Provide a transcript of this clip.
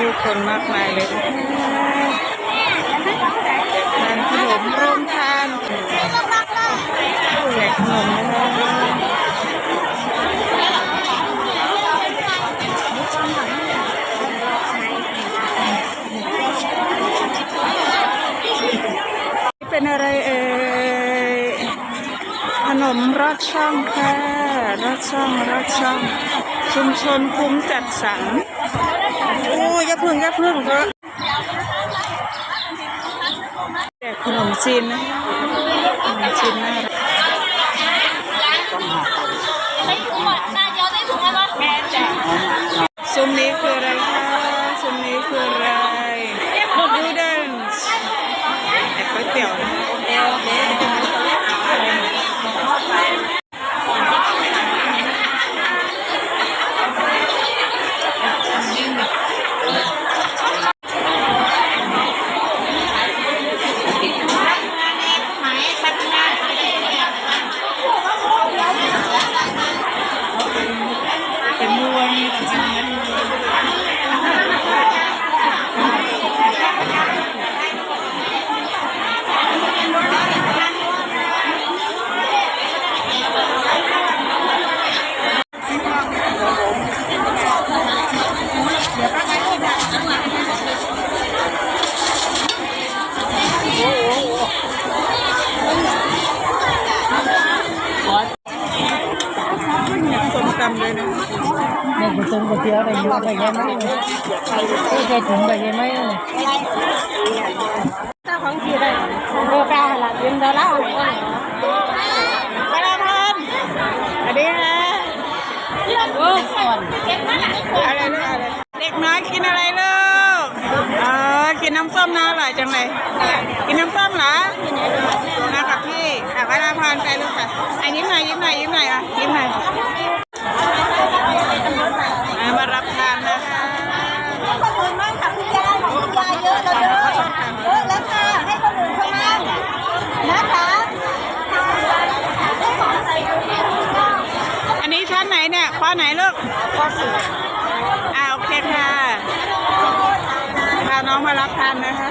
ผู้คนมากมายเลยทานขนมร่วมทานแจกขนมนะคะเป็นอะไรเอ่ยขนมรอดช่องค่ะรอดช่องรอดช่อง ชุมชนคุ้มจัดสรรโอ้ยอยาพึ่งอยาพึ่งก็แจกขนมจีนนะขนมจีนน่ารักซุ้มนี้คืออะไรคะซุ้มนี้คืออะไรนูดเดิลแต่ก๋วยเตี๋ยวนะเป็นมวย ส้มตำเลยนะในกุฏิกุฏิอะไรอยู่ไปยังไม่ไม่เคถึงไปยังไม่ถ้าของที่ได้เบอร์เก้าหลักยืมดอลลาร์ไปแล้วพันสวัสดีค่ะโอ้ก่อนเก็บมาหลังอะไรลูกอะเด็กน้อยกินอะไรลูกเออกินน้ำส้มนะอร่อยจังเลยกินน้ำส้มเหรอมากับพี่ค่ะไปแล้วพันไปลูกค่ะอันยิ้อยยิ้มหน่อยยิ้มหน่อยอะยิ้มหน่อยอะมารับทานนะคะ ขอบคุณมากค่ะคุณยายคุณยายเยอะแล้วเยอะเยอะแล้วค่ะ ให้คนอื่นเขามั่งนะคะานนี้ชั้นไหนเนี่ยข้อไหนลูกข้อสี่อ่าโอเคค่ะพาน้องมารับทานนะคะ